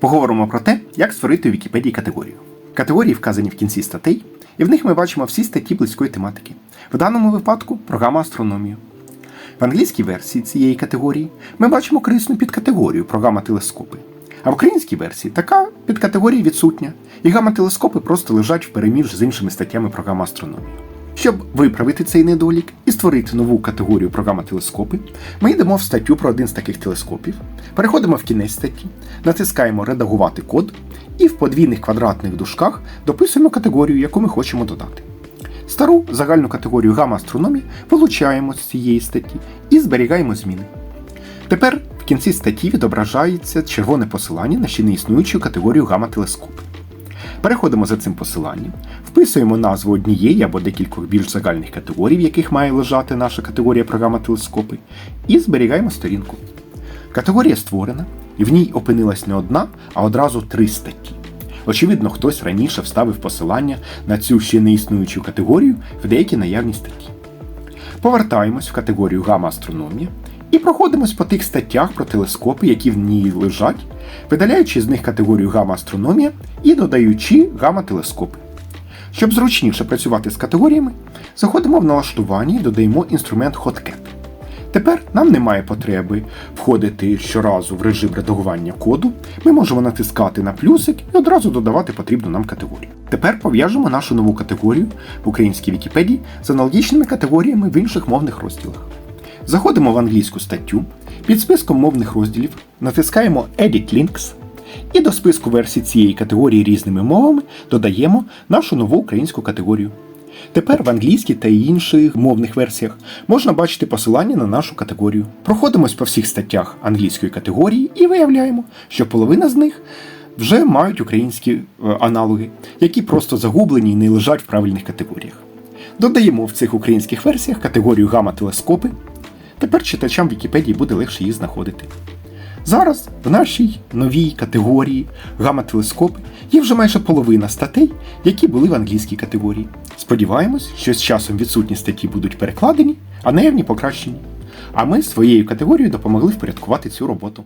Поговоримо про те, як створити у Вікіпедії категорію. Категорії вказані в кінці статей, і в них ми бачимо всі статті близької тематики. В даному випадку програма астрономію. В англійській версії цієї категорії ми бачимо корисну підкатегорію програма телескопи. А в українській версії така підкатегорія відсутня, і гамма-телескопи просто лежать в переміж з іншими статтями програми астрономії. Щоб виправити цей недолік і створити нову категорію програма телескопи, ми йдемо в статтю про один з таких телескопів, переходимо в кінець статті, натискаємо Редагувати код і в подвійних квадратних дужках дописуємо категорію, яку ми хочемо додати. Стару загальну категорію гамма астрономії вилучаємо з цієї статті і зберігаємо зміни. Тепер в кінці статті відображається червоне посилання на ще не існуючу категорію гамма телескопи. Переходимо за цим посиланням, вписуємо назву однієї або декількох більш загальних категорій, в яких має лежати наша категорія програма телескопи, і зберігаємо сторінку. Категорія створена, і в ній опинилась не одна, а одразу три статті. Очевидно, хтось раніше вставив посилання на цю ще не існуючу категорію в деякі наявні статті. Повертаємось в категорію гамма астрономія і проходимось по тих статтях про телескопи, які в ній лежать, видаляючи з них категорію гамма астрономія і додаючи гамма телескопи. Щоб зручніше працювати з категоріями, заходимо в налаштування і додаємо інструмент Hotcat. Тепер нам немає потреби входити щоразу в режим редагування коду. Ми можемо натискати на плюсик і одразу додавати потрібну нам категорію. Тепер пов'яжемо нашу нову категорію в українській Вікіпедії з аналогічними категоріями в інших мовних розділах. Заходимо в англійську статтю, під списком мовних розділів натискаємо Edit Links і до списку версій цієї категорії різними мовами додаємо нашу нову українську категорію. Тепер в англійській та інших мовних версіях можна бачити посилання на нашу категорію. Проходимось по всіх статтях англійської категорії і виявляємо, що половина з них вже мають українські е, аналоги, які просто загублені і не лежать в правильних категоріях. Додаємо в цих українських версіях категорію гамма-телескопи. Тепер читачам Вікіпедії буде легше її знаходити. Зараз в нашій новій категорії гамма-телескопи є вже майже половина статей, які були в англійській категорії. Сподіваємось, що з часом відсутні статті будуть перекладені, а наявні покращені. А ми своєю категорією допомогли впорядкувати цю роботу.